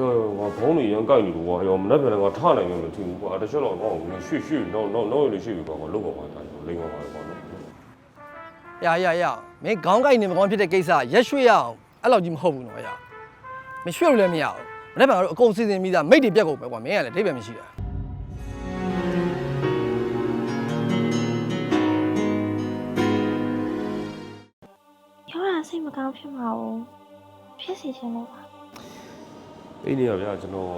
ဟဲ့ငါဘုံတွေရန်ကြိုက်နေလို့ကွာဟဲ့မနေ့ကလည်းငါထနိုင်မယ်မထင်ဘူးကွာတစ်ချက်တော့ငါ့ကိုရွှေ့ရွှေ့တော့တော့တော့လေးရွှေ့ပြီကွာငါလုတ်ပါပါတိုင်းလိမ့်ပါပါကွာနော်ရရရမင်းခေါင်းကိုက်နေမကောင်းဖြစ်တဲ့ကိစ္စရက်ရွှေ့ရအောင်အဲ့လောက်ကြီးမဟုတ်ဘူးနော်ရမရွှေ့လို့လည်းမရဘူးမနေ့ကငါတို့အကုန်စီစဉ်ပြီးသားမိတ်တွေပြက်ကုန်ပဲကွာမင်းကလည်းအဓိပ္ပာယ်မရှိတာပြောတာစိတ်မကောင်းဖြစ်မှာ哦ဖြစ်စီချင်လို့ပါ အဲ့ဒီကဗျာကျွန်တော်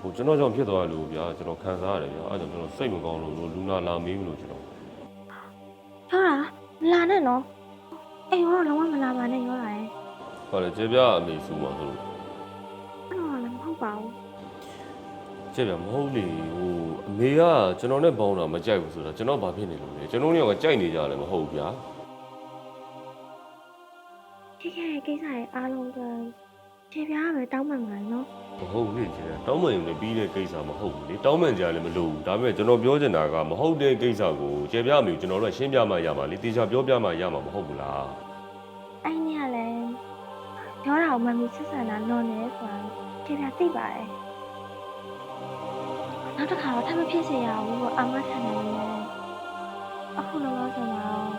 ဟိုကျွန်တော်ကြောင့်ဖြစ်သွားတယ်လို့ဗျာကျွန်တော်ခံစားရတယ်ဗျာအဲ့ဒါကြောင့်ကျွန်တော်စိတ်မကောင်းလို့လူနာလာမေးမလို့ကျွန်တော်ပြောတာမလာနဲ့နော်အိမ်ရောလုံးဝမလာပါနဲ့ပြောတာရဲ့ဟောလေကျေဗျာအမေစုမှာဆိုလို့အဲ့တော့လည်းမဟုတ်ပါဘူးကျေဗျာမဟုတ်လေဟိုအမေကကျွန်တော်နဲ့ပေါင်းတာမကြိုက်ဘူးဆိုတာကျွန်တော်ဘာဖြစ်နေလို့လဲကျွန်တော်တို့ကကြိုက်နေကြတယ်မဟုတ်ဘူးဗျာဖြစ်ခဲ့တဲ့ကိစ္စရဲ့အားလုံးအတွက် ခြေပြားပဲတောင်းပန်မှာနော်မဟုတ်ဘူးလေကျေတောင်းပန်ရင်လည်းပြီးတဲ့ကိစ္စမဟုတ်ဘူးလေတောင်းပန်ကြလည်းမလို့ဘူးဒါပေမဲ့ကျွန်တော်ပြောချင်တာကမဟုတ်တဲ့ကိစ္စကိုကျေဗျာအမေကိုကျွန်တော်တို့ကရှင်းပြမှရမှာလေတေချာပြောပြမှရမှာမဟုတ်ဘူးလားအဲ့ဒီကလည်းပြောတာကိုမမီဆက်ဆံတာနော်နေဆိုတာခြေပြားသိပါတယ်နောက်တစ်ခါတော့ထပ်မဖြစ်စေရဘူးလို့အာမခံနေတယ်အခုလောဆိုတော့တော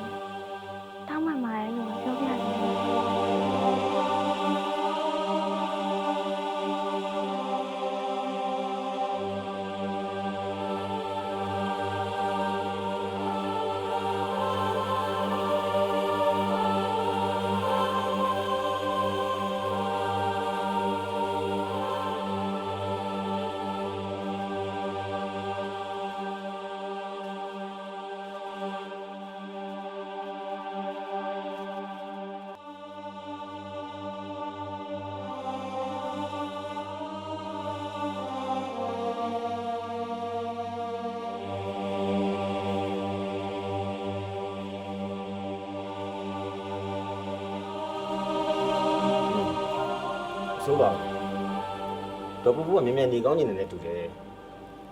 ဆိုးပါဘူးဒေါ်ပူပူကမြင်မြန်နေကောင်းနေတယ်နဲ့တူတယ်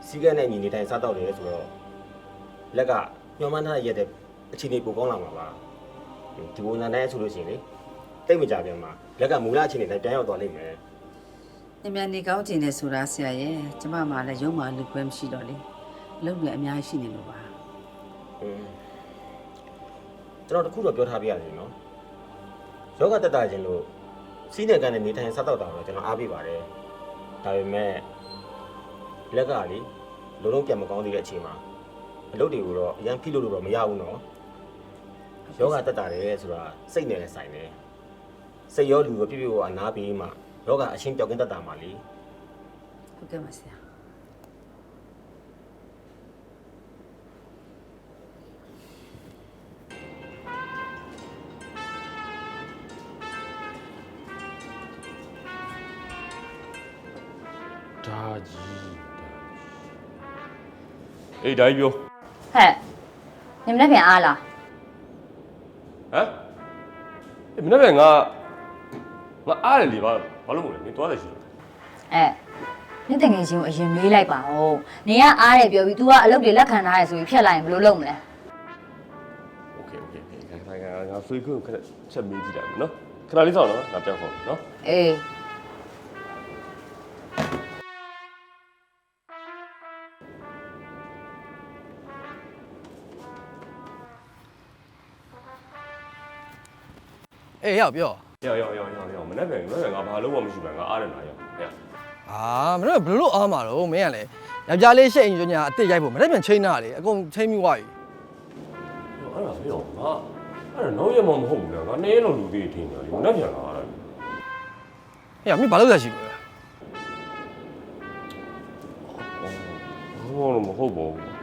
စီးကန်းနဲ့ညီနေတိုင်းစားတော့တယ်ဆိုတော့လက်ကညှော်မှန်းထားရက်တဲ့အခြေအနေပိုကောင်းလာမှာပါဒီဝန်ထမ်းတိုင်းဆိုလို့ရှိရင်လေတိတ်မကြပြန်မှာလက်ကမူလအခြေအနေတိုင်းပြန်ရောက်သွားလိမ့်မယ်ညမြန်နေကောင်းကျင်နေဆိုတာဆရာရဲ့ကျမမှလည်းရုံးမှလူခွဲမရှိတော့လေအလုပ်တွေအများကြီးရှိနေလို့ပါอืมကျွန်တော်တခုတော့ပြောထားပြရစီနော်ယောဂတက်တာခြင်းလို့ စီးနေကန်နဲ့နေတိုင်းစားတော့တာတော့ကျွန်တော်အားပေးပါတယ်ဒါပေမဲ့လက်ကလေလုံးလုံးပြန်မကောင်းသေးတဲ့အချိန်မှာအလုပ်တွေကိုတော့အရန်ဖိလို့လို့တော့မရဘူးနော်ယောဂတက်တာတယ်ဆိုတာစိတ်နဲ့လည်းဆိုင်တယ်စိတ်ရောလူရောပြည့်ပြည့်ဝဝနားပြီးမှယောဂအရှင်းပြောက်ကင်းတက်တာမှလေဟုတ်ကဲ့ပါဆရာ ကြီးအေးဒါကြီးပြော ဟဲ့ညမနေ့ပြန်အားလား ဟမ်အေးမနေ့ကငါငါအားတယ်လေဘာဘာလို့မလဲနေသွားတယ်ရှိလို့ အဲနေ့တငယ်ချင်းကိုအရင်မေးလိုက်ပါဦးနေကအားတယ်ပြောပြီး तू ကအလုပ်တွေလက်ခံထားရဆိုပြီးဖြတ်လိုက်ရင်ဘယ်လိုလုပ်မလဲ โอเคโอเคโอเคခဏခဏငါဆွေးခွန်းခဏချက်မေးကြည့်လိုက်မယ်နော်ခဏလေးစောင့်နော်ငါပြန်ခေါ်မယ်နော် အေး အေးရောက်ပြောရောက်ရောက်ရောက်ရောက်ရောက်မနေ့ကမနေ့ကငါဘာလို့မှမရှိပါငါအားတယ်လားရောက်ဟဲ့အာမင်းတို့ဘယ်လိုအားမှာတော့မင်းကလည်းယောက်ျားလေးရှက်ရင်ညညာအစ်စ်ရိုက်ဖို့မနေ့ပြန်ချိန်တာလေအကုန်ချိန်ပြီးွားပြီအဲ့ဒါပြောငါအဲ့ဒါနောက်ရမမဟုတ်ဘူးလားငါနေလုံးလူသေးထင်တယ်လေမနေ့ပြန်လာတာဟဲ့မင်းဘာလို့လဲရှိလို့လဲဟောမဟုတ်ပါဘူး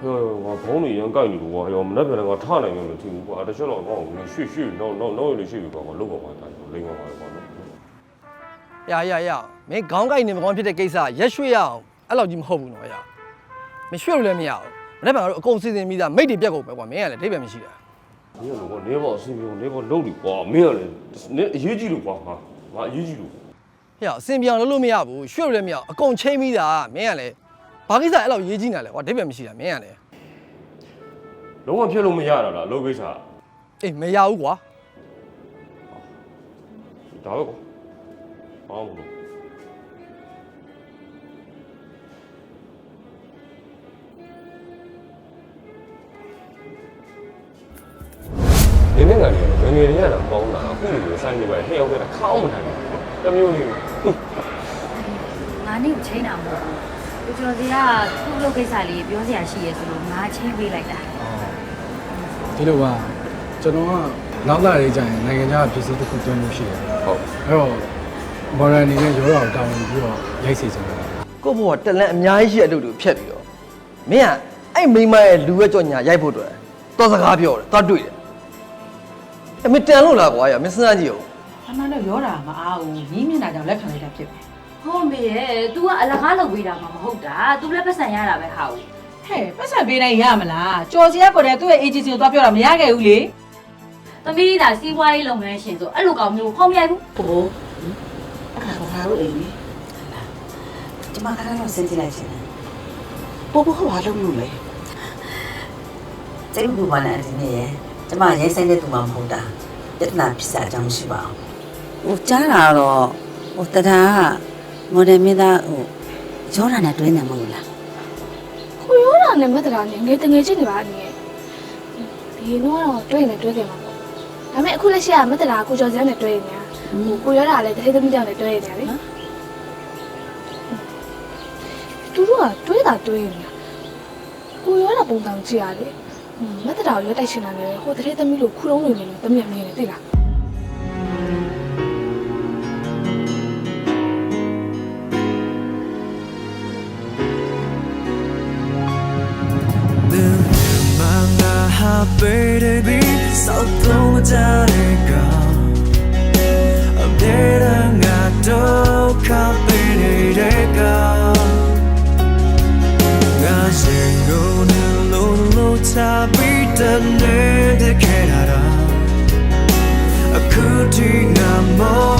ဟဲ့ငါဘုံတွေရန်ကြိုက်နေလို့ကွာဟဲ့မနေ့ပြန်ငါထနိုင်မယ်မထင်ဘူးကွာတစ်ချက်တော့ငါ့ကိုရွှေ့ရွှေ့တော့တော့တော့လေးရွှေ့ပြီကွာငါလုတ်ပါပါတိုင်းလိမ့်ပါပါကွာနော်ရရရမင်းခေါင်းကိုက်နေမကောင်းဖြစ်တဲ့ကိစ္စရက်ရွှေ့ရအောင်အဲ့လောက်ကြီးမဟုတ်ဘူးနော်ရမရွှေ့လို့လည်းမရဘူးမနေ့ကငါတို့အကုန်စီစဉ်ပြီးသားမိတ်တွေပြက်ကုန်ပဲကွာမင်းကလည်းအဓိပ္ပာယ်မရှိတာမင်းကတော့နေပါအစီအပြေနေပါလုံးလိကွာမင်းကလည်းနေအရေးကြီးလို့ကွာငါငါအရေးကြီးလို့ဟဲ့အစင်ပြောင်လို့လို့မရဘူးရွှေ့လို့လည်းမရဘူးအကုန်ချိန်ပြီးသားမင်းကလည်း ဘာကိစ္စအဲ့လောက်ရေးကြီးနေလဲကွာအဓိပ္ပာယ်မရှိတာမင်းကလည်းလုံးဝဖြစ်လို့မရတာလားလောကိစ္စအေးမရဘူးကွာဒါပဲကွာဘာမှမလုပ်ဒီနေ့ကနေငငယ်လေးရတာပေါင်းတာအခုလိုဆိုင်နေပါနှစ်ယောက်တည်းခေါင်းမထိုင်ဘူးတမျိုးလေးငါနေ့ကိုချိန်တာမဟုတ်ဘူး ကိုကျော်စီကသူ့လုပ်ကိစ္စလေးပြောစရာရှိရဲဆိုလို့ငါချင်းပေးလိုက်တာဒီလိုပါကျွန်တော်ကနောက်လာရေးကြရင်နိုင်ငံခြားပြည်စည်းတစ်ခုတွင်းလို့ရှိတယ်ဟုတ်အဲ့တော့မော်ရန်နေနဲ့ရောတော်တောင်းပြီးတော့ရိုက်စီချင်တယ်ကိုဘောကတလန့်အများကြီးရှိတဲ့အလုပ်တွေဖြတ်ပြီးတော့မင်းကအဲ့မိန်းမရဲ့လူရဲ့ကြောညာရိုက်ဖို့အတွက်တော်စကားပြောတယ်တော်တွေ့တယ်အမေတန်လို့လားကွာရမင်းစဉ်းစားကြည့်ဦးအမှန်တော့ရောတာမအားဘူးညီးမြင်တာကြောင့်လက်ခံလိုက်တာဖြစ်တယ် ဟုတ်မေရဲ့ तू ကအလကားလုပ်ပေးတာမှမဟုတ်တာ तू လည်းပတ်စံရတာပဲဟာဦးဟဲ့ပတ်စံပေးနိုင်ရမလားကြော်စီကကိုယ်တည်းသူ့ရဲ့ agency ကိုသွားပြောတာမရခဲ့ဘူးလေသမီးဒါစီးပွားရေးလုပ်ငန်းရှင်ဆိုအဲ့လိုကောင်မျိုးခေါင်းမြိုက်ဘူးဟိုအခါကဘာလို့အိမ်လဲကျမကတော့စဉ်းကြည့်လိုက်ရှင်ပို့ဖို့ဘာလုပ်လို့လဲစိတ်ဘူးပါနဲ့ဒီနေ့ကျမရဲဆိုင်တဲ့သူမှမဟုတ်တာပြဿနာဖြစ်စားကြောင်းရှိပါအောင်ဟိုကြားတာတော့ဟိုတဒါက မော်ဒယ်မင်းသားဟိုရောတာနဲ့တွဲနေမလို့လားကိုရောတာနဲ့မတ်တရာနဲ့ငယ်တငယ်ချင်းတွေပါနေရဲ့ဒီတော့တွေ့နေတွေ့ကြမှာပေါ့ဒါပေမဲ့အခုလက်ရှိကမတ်တရာကိုကျော်စန်းနဲ့တွေ့နေတာဟိုကိုရောတာလည်းတတိသမီးကြောင့်လည်းတွေ့နေတာလေသူတို့ကတွေ့တာတွေ့နေတာကိုရောတာပုံစံကြည့်ရတယ်မတ်တရာကိုရွက်တိုက်ချင်တာလည်းဟိုတတိသမီးလိုခုလုံးနေနေလို့တမီးမြင်နေသိလား baby baby so don't let it go I'm dead and got to come in it go Gazing go no no no tabi tan de de kenara Akuti na more